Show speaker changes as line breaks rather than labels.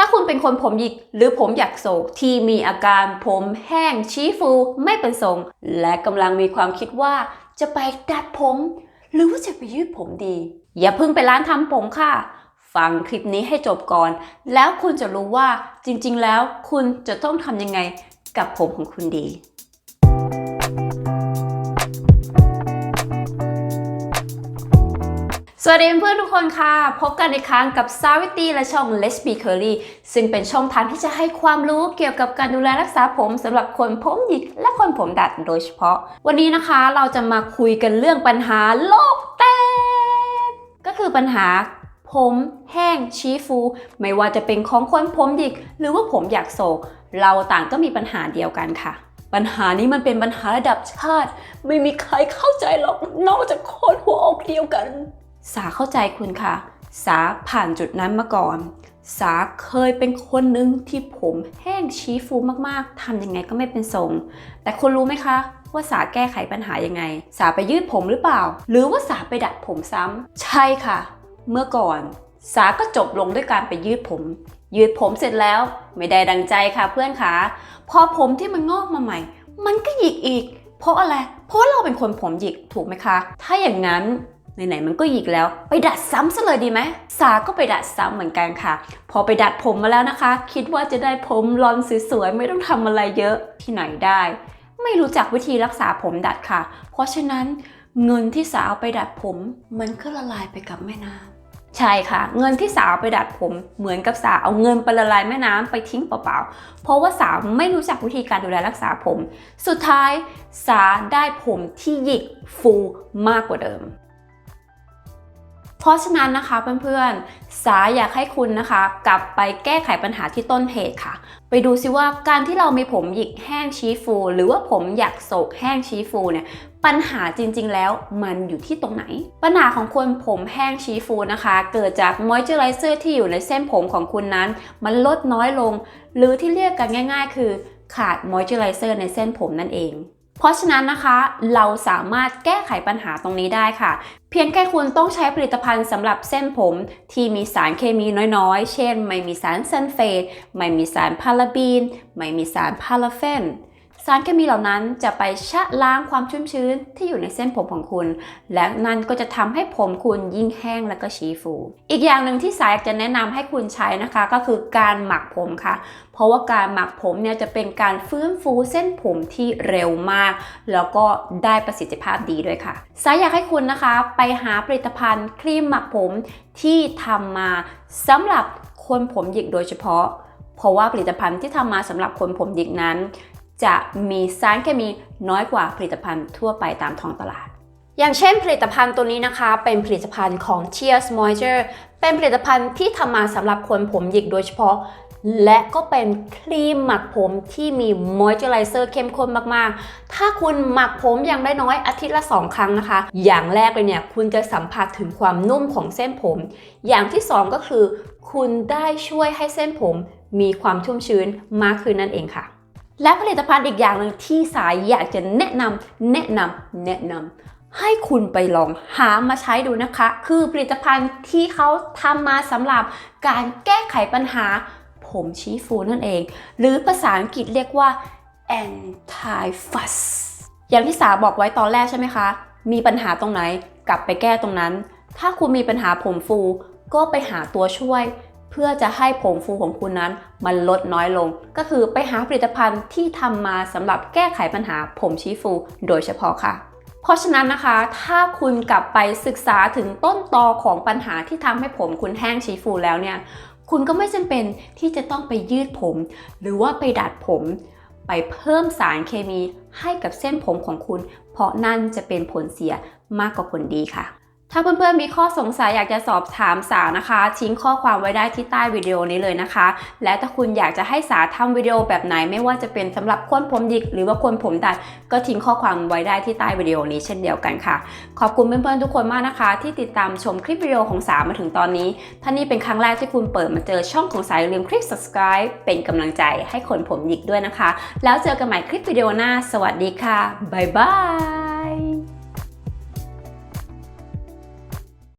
ถ้าคุณเป็นคนผมหยิกหรือผมอยากโศกที่มีอาการผมแห้งชี้ฟูไม่เป็นทรง และกำลังมีความคิดว่าจะไปดัดผม หรือว่าจะไปยืดผมดี อย่าเพิ่งไปร้านทำผมค่ะ ฟังคลิปนี้ให้จบก่อน แล้วคุณจะรู้ว่าจริงๆแล้วคุณจะต้องทำยังไงกับผมของคุณดี สวัสดีเพื่อนทุกคนค่ะ พบกันอีกครั้งกับซาวิตีและช่อง Let's Be Curly ซึ่งเป็นช่องทางที่จะให้ความรู้เกี่ยวกับการดูแลรักษาผมสำหรับคนผมหยิกและคนผมดัดโดยเฉพาะ วันนี้นะคะเราจะมาคุยกันเรื่องปัญหาโลกแตกก็คือปัญหาผมแห้งชี้ฟู ไม่ว่าจะเป็นของคนผมหยิก หรือว่าผมอยากโศก เราต่างก็มีปัญหาเดียวกันค่ะปัญหานี้มันเป็นปัญหาระดับชาติ ไม่มีใครเข้าใจหรอกนอกจากคนหัวอกเดียวกัน สาเข้าใจคุณค่ะ สาผ่านจุดนั้นมาก่อน สาเคยเป็นคนหนึ่งที่ผมแห้งชี้ฟูมากๆทำยังไงก็ไม่เป็นทรง แต่คุณรู้ไหมคะ ว่าสาแก้ไขปัญหายังไง สาไปยืดผมหรือเปล่า หรือว่าสาไปดัดผมซ้ำใช่ค่ะ เมื่อก่อน สาก็จบลงด้วยการไปยืดผม ยืดผมเสร็จแล้ว ไม่ได้ดังใจค่ะเพื่อนคะพอผมที่มันงอกมาใหม่ มันก็หยิกอีก เพราะอะไร เพราะเราเป็นคนผมหยิกถูกไหมคะ ถ้าอย่างนั้น ไหนๆมันก็หยิกแล้ว ไปดัดซ้ำซะเลยดีไหมสาก็ไปดัดซ้ำเหมือนกันค่ะ พอไปดัดผมมาแล้วนะคะ คิดว่าจะได้ผมรอนสวยๆไม่ต้องทำอะไรเยอะที่ไหนได้ ไม่รู้จักวิธีรักษาผมดัดค่ะ เพราะฉะนั้นเงินที่สาเอาไปดัดผม มันก็ละลายไปกับแม่น้ำใช่ค่ะ เงินที่สาเอาไปดัดผมเหมือนกับสาเอาเงินไปละลายแม่น้ำไปทิ้งเปล่าๆ เพราะว่าสาไม่รู้จักวิธีการดูแลรักษาผม สุดท้ายสาได้ผมที่หยิกฟูมากกว่าเดิม ราะฉะนั้นนะคะเพื่อนๆ สาอยากให้คุณนะคะ กลับไปแก้ไขปัญหาที่ต้นเหตุค่ะ ไปดูซิว่าการที่เรามีผมหยิกแห้งชี้ฟู หรือว่าผมอยากโศกแห้งชี้ฟูเนี่ยปัญหาจริงๆ แล้วมันอยู่ที่ตรงไหน ปัญหาของคนผมแห้งชี้ฟูนะคะ เกิดจากมอยเจอไรเซอร์ที่อยู่ในเส้นผมของคุณนั้น มันลดน้อยลง หรือที่เรียกกันง่าย ๆ คือขาดมอยเจอไรเซอร์ในเส้นผมนั่นเอง เพราะฉะนั้นนะคะเราสามารถแก้ไขปัญหาตรงนี้ได้ค่ะ เพียงแค่คุณต้องใช้ผลิตภัณฑ์สำหรับเส้นผมที่มีสารเคมีน้อยๆ เช่น ไม่มีสารซัลเฟตไม่มีสารพาราบีน ไม่มีสารพาราเฟน สารเคมีเหล่านั้นจะไปชะล้างความชุ่มชื้นที่อยู่ในเส้นผมของคุณ และนั่นก็จะทำให้ผมคุณยิ่งแห้งและก็ชี้ฟู อีกอย่างหนึ่งที่สายอยากจะแนะนำให้คุณใช้นะคะ ก็คือการหมักผมค่ะ เพราะว่าการหมักผมเนี่ยจะเป็นการฟื้นฟูเส้นผมที่เร็วมาก แล้วก็ได้ประสิทธิภาพดีด้วยค่ะ สายอยากให้คุณนะคะไปหาผลิตภัณฑ์ครีมหมักผมที่ทำมาสำหรับคนผมหยิกโดยเฉพาะ เพราะว่าผลิตภัณฑ์ที่ทำมาสำหรับคนผมหยิกนั้น จะมีสารเคมีน้อยกว่าผลิตภัณฑ์ทั่วไปตามท้องตลาด อย่างเช่นผลิตภัณฑ์ตัวนี้นะคะ เป็นผลิตภัณฑ์ของ Tears Moisture เป็นผลิตภัณฑ์ที่ทำมาสำหรับคนผมหยิกโดยเฉพาะ และก็เป็นครีมหมักผมที่มีมอยเจอไรเซอร์เข้มข้นมากๆ ถ้าคุณหมักผมอย่างได้น้อยอาทิตย์ละ 2 ครั้งนะคะ อย่างแรกเลยเนี่ยคุณจะสัมผัสถึงความนุ่มของเส้นผม อย่างที่ 2 ก็คือ คุณได้ช่วยให้เส้นผมมีความชุ่มชื้นมากขึ้นนั่นเองค่ะ และผลิตภัณฑ์อีกอย่างหนึ่งที่สายอยากจะแนะนำแนะนำแนะนำให้คุณไปลองหามาใช้ดูนะคะ คือผลิตภัณฑ์ที่เขาทำมาสำหรับการแก้ไขปัญหา ผมชี้ฟูนั่นเอง หรือภาษาอังกฤษเรียกว่า anti fuss อย่างที่สาบอกไว้ตอนแรกใช่ไหมคะ มีปัญหาตรงไหนกลับไปแก้ตรงนั้น ถ้าคุณมีปัญหาผมฟูก็ไปหาตัวช่วย เพื่อจะให้ผมฟูของคุณนั้นมันลดน้อยลง ก็คือไปหาผลิตภัณฑ์ที่ทำมาสำหรับแก้ไขปัญหาผมชี้ฟูโดยเฉพาะค่ะ เพราะฉะนั้นนะคะ ถ้าคุณกลับไปศึกษาถึงต้นตอของปัญหาที่ทำให้ผมคุณแห้งชี้ฟูแล้วเนี่ย คุณก็ไม่จำเป็นที่จะต้องไปยืดผม หรือว่าไปดัดผม ไปเพิ่มสารเคมีให้กับเส้นผมของคุณ เพราะนั่นจะเป็นผลเสียมากกว่าผลดีค่ะ ถ้าเพื่อนๆมีข้อสงสัยอยากจะสอบถามสานะคะ ทิ้งข้อความไว้ได้ที่ใต้วิดีโอนี้เลยนะคะ และถ้าคุณอยากจะให้สาทำวิดีโอแบบไหนไม่ว่าจะเป็นสำหรับคนผมหยิกหรือว่าคนผมดัดก็ทิ้งข้อความไว้ได้ที่ใต้วิดีโอนี้เช่นเดียวกันค่ะ ขอบคุณเพื่อนๆทุกคนมากนะคะ ที่ติดตามชมคลิปวิดีโอของสามาถึงตอนนี้ ถ้านี่เป็นครั้งแรกที่คุณเปิดมาเจอช่องของสายอย่าลืมคลิก subscribe เป็นกำลังใจให้คนผมหยิกด้วยนะคะ แล้วเจอกันใหม่คลิปวิดีโอหน้า สวัสดีค่ะบ๊ายบาย